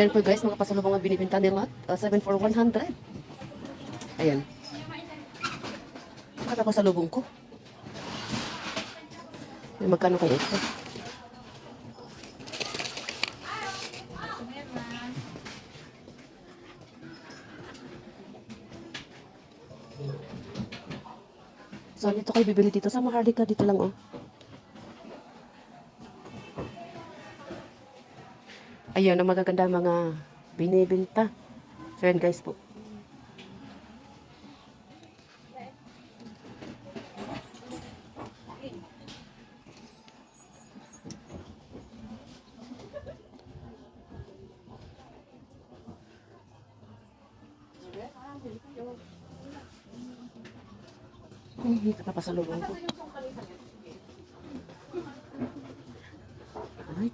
Ayan po guys, mga pasalubong ang binibinta nila. Uh, 7 for 100. Ayan. Kada pasalubong ko. May magkano kayo ito? So, dito kayo bibili dito sa Maharlika. Dito lang, oh. Ayun, ang magaganda mga binibinta. So, yan guys po. Hmm, nakapasalubong ko.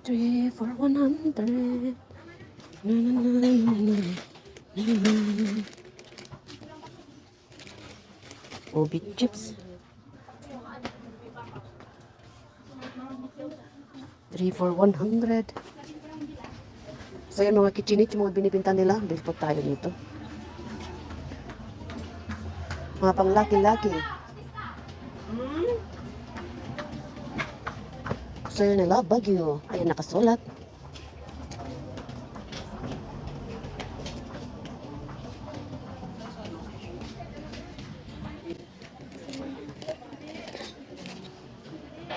I three for 100. Na, na, na, na, na, na. Na, na, na. Obi chips. Three for 100. So yan mga kitchenit, yung mga binibinta nila. Bill po tayo nito. Mga pang laki-laki. Sir nila, Baguio. Ayan, nakasulat.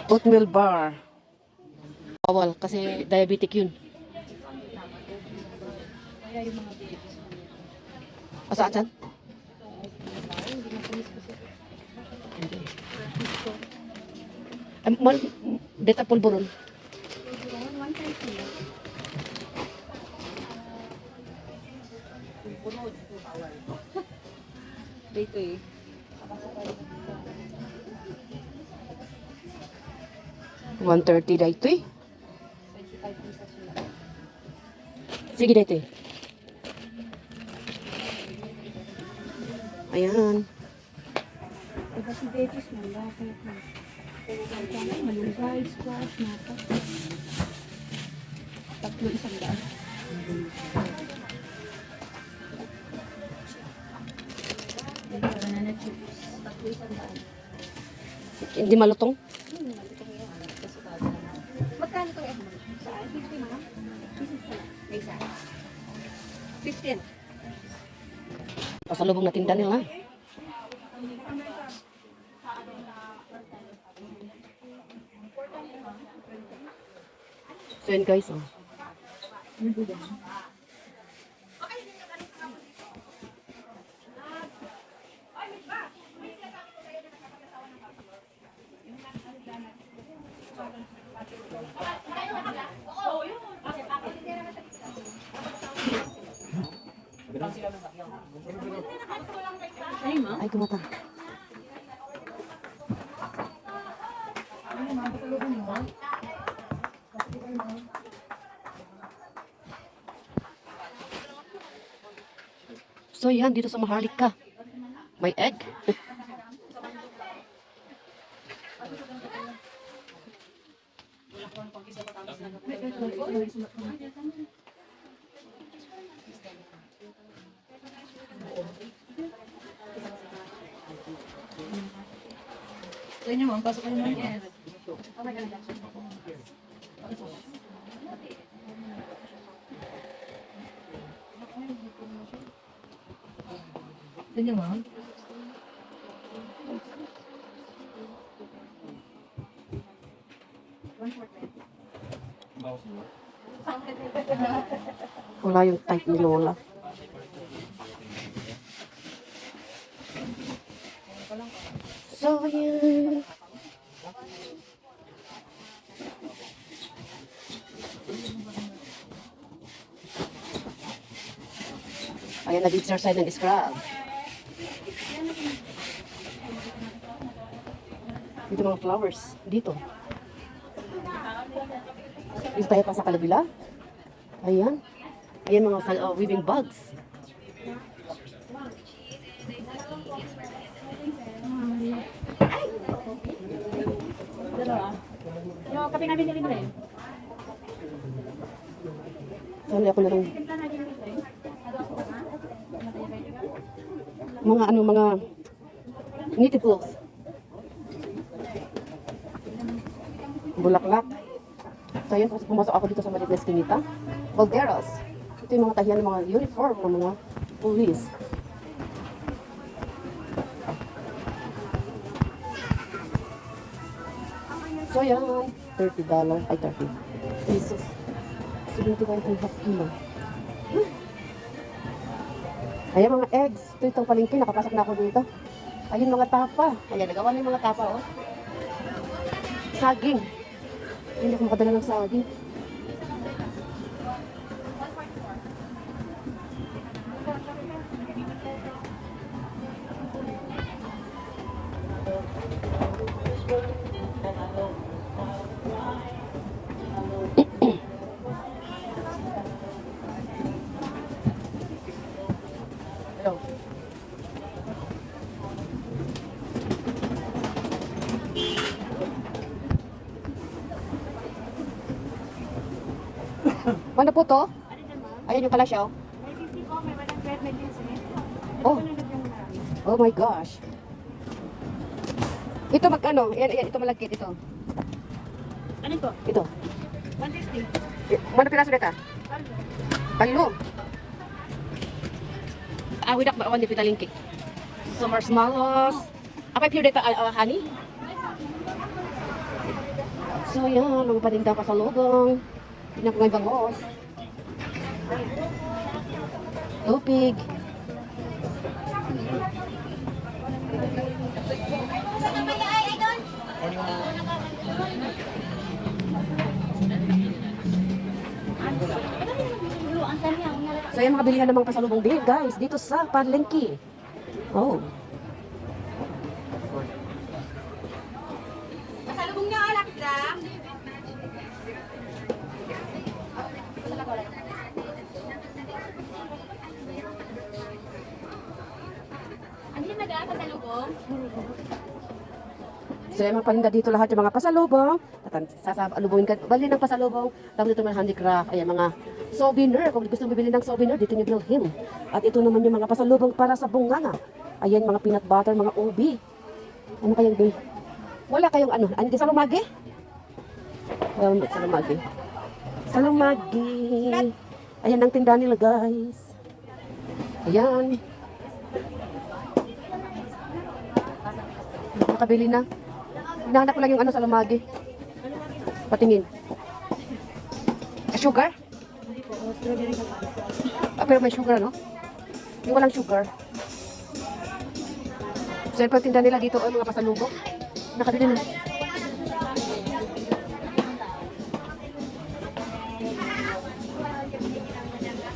Oatmeal bar. Bawal kasi diabetic yun. O saan mal, deta pulburon. Dito eh. One thirty dito eh. Sige dito eh. Ayan. Diba si Betis mo, bakit mo? Malunggay, squash, nata. Tatlo isang daan. Banana chips. Tatlo isang daan. Hindi malutong. Magkano ito eh? Saan? 50 ma'am? 50 May isa. 15. Pasalubong na tinda nila. So yun guys, oh. Ay, ma'am. So yan, dito sa Maharlika. May egg. Sa inyo, ma'am. Pasok kayo ma'am. Yes. Sa inyo, ma'am. Wala yung type ni Lola. So yan. Ayan, nag-exercise ng scrub. Dito mga flowers. Dito. Dito tayo pa sa kalabila. Ayan. Ayan mga uh, weaving bags. Yung kape namin nilibre. Saan ako lang? Mga ano, mga native clothes. Bulaklak. So yun, pumasok ako dito sa maliit na skinita. Balderos. Ito yung mga tahiyan ng mga uniform ng mga police. So yan, $30. Ay, 30 pesos. 71 and kilo. Ayan mga eggs. Ito itong palengke. Nakapasok na ako dito. Ayun mga tapa. Ayan, nagawa na yung mga tapa, oh. Saging. Hindi ako makadala ng saging. Hello. Po to? Ayan yung kalasyaw. Oh. Oh my gosh. Ito magkano? Yan, yan, ito malagkit ito. Ano to? Ito. 160. Eh, Mana piraso nito? Talo. Ah, widak ba awan di pitalingki. So marshmallows. Apa pure data uh, honey? So yan, mga paninda pa sa lubong. Tingnan ko nga yung bangos. Tupig. So yan, mga bilihan ng mga pasalubong din, guys. Dito sa Palengke. Oh. So yan, mga paninda dito lahat yung mga pasalubong. Sasalubungin ka. Bali ng pasalubong. Tapos dito mga handicraft. Ayan, mga souvenir. Kung gusto mo bibili ng souvenir, dito nyo bilhin. At ito naman yung mga pasalubong para sa bunganga. Ayan, mga peanut butter, mga ubi. Ano kayang bil? Wala kayong ano? Ano sa lumagi? Hindi sa lumagi. Sa lumagi. Ayan ang tindahan nila, guys. Ayan. Nakabili na. Hinahanap ko lang yung ano sa lumagi. Patingin. Ah, Sugar? Ah, pero may sugar, no? Yung walang sugar. So, yung tinda nila dito, ay mga pasalubong. Nakabili na.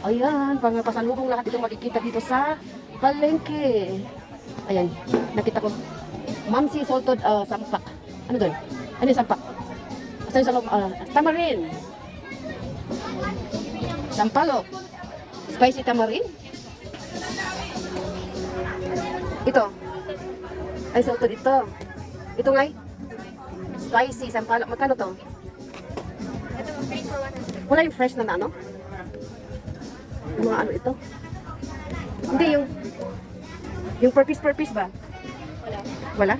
Ayan, pang pasalubong lahat ito makikita dito sa palengke. Ayan, nakita ko. Mamsi salted uh, sampak. Ano doon? Ano yung sampak? Basta yung sa loob, ah, tamarin. Sampalok. Spicy tamarin. Ito. Ay, salted ito. Ito nga Spicy, sampalok. Magkano to? Ito, pay for 100. Wala yung fresh na na ano? Yung mga ano ito? Hindi, yung... Yung piece ba? Wala.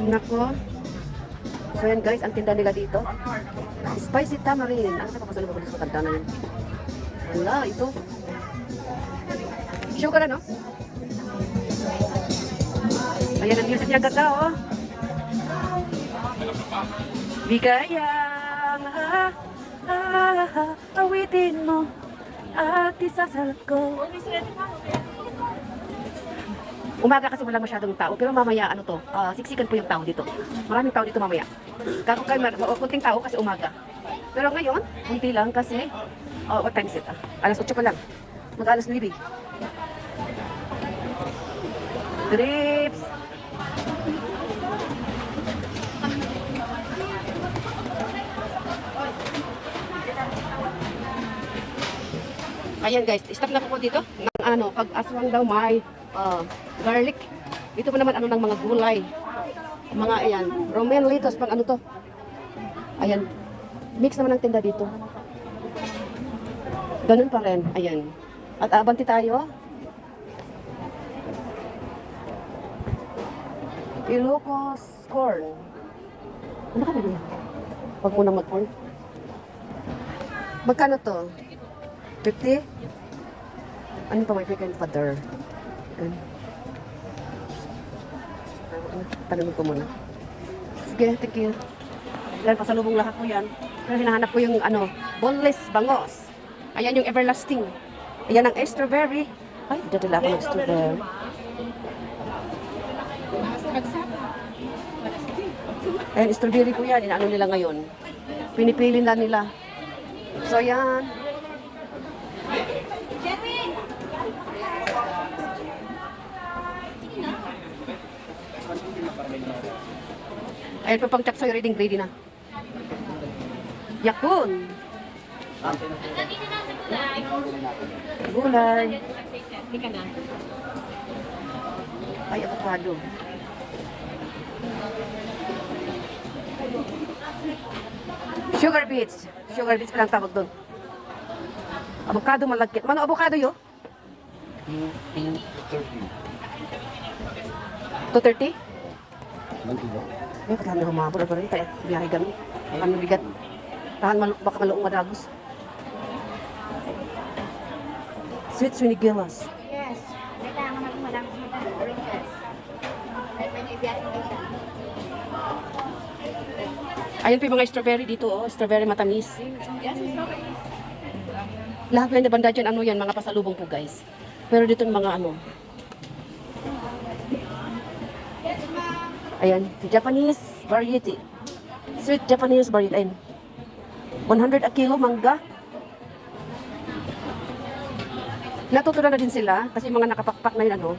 Nako. So yan guys, ang tinda nila dito. Spicy tamarind. Ano sa papasalubong ko sa tanda na yun? Wala, ito. Sugar ano? Ayan ang music niya ganda oh. Bigayang ah, ah, awitin mo at isasal ko. Umaga kasi walang masyadong tao, pero mamaya ano to, ah, siksikan po yung tao dito. Maraming tao dito mamaya. Kako kay mar- kunting tao kasi umaga. Pero ngayon, kunti lang kasi oh, what time is it? Ah, alas 8 pa lang. Mag alas 9. Grapes. Ayan guys, stop na po dito. Ng ano, pag aswang daw may uh, garlic. Dito pa naman ano ng mga gulay. Mga ayan, romaine lettuce pang ano to. Ayan. Mix naman ang tinda dito. Ganun pa rin. Ayan. At abanti tayo. Ilocos corn. Ano ka nila? Huwag mo nang mag-corn. Magkano to? 50? Ano pa may pagkain pa there? Yan. Tanungin ko muna. Sige, thank you. Yan, pasalubong lahat ko yan. Pero hinahanap ko yung ano, boneless bangos. Ayan yung everlasting. Ayan ang strawberry. Ay, dadala ako ng strawberry. Ayan, strawberry po yan. Inaano nila ngayon. Pinipili na nila. So, yan. Ayan pa pang chapsoy reading ready na. Yakun. Gulay. Ay, avocado. Sugar beets. Sugar beets pa lang tawag doon. Avocado malagkit. Mano avocado yo? 230? Ay, kailangan na humabol pa rin. Kaya biyahe kami. Ano bigat. Tahan mal baka maluong madagos. Sweet Swinigilas. Yes. Kailangan natin madami sa mga oranges. May pwede ibiyasin mo siya. Ayun po yung mga strawberry dito, oh. Strawberry matamis. Yes, okay. Lahat na yung banda dyan, ano yan, mga pasalubong po, guys. Pero dito yung mga ano. Ayan, Japanese variety. Sweet Japanese variety. Ayan. 100 a kilo, mangga. Natutunan na din sila kasi mga nakapakpak na yun, ano.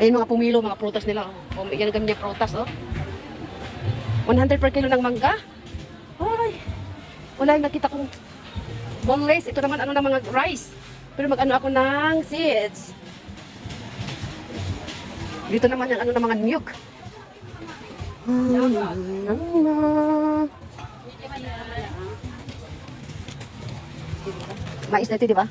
Ayun mga pumilo, mga prutas nila. Oh. Oh, yan ganyan prutas, oh. 100 per kilo ng mangga. Wala nakita kong boneless. Ito naman ano ng mga rice. Pero mag-ano ako ng seeds. Dito naman yung ano ng mga niyog. Mais na ito, di ba?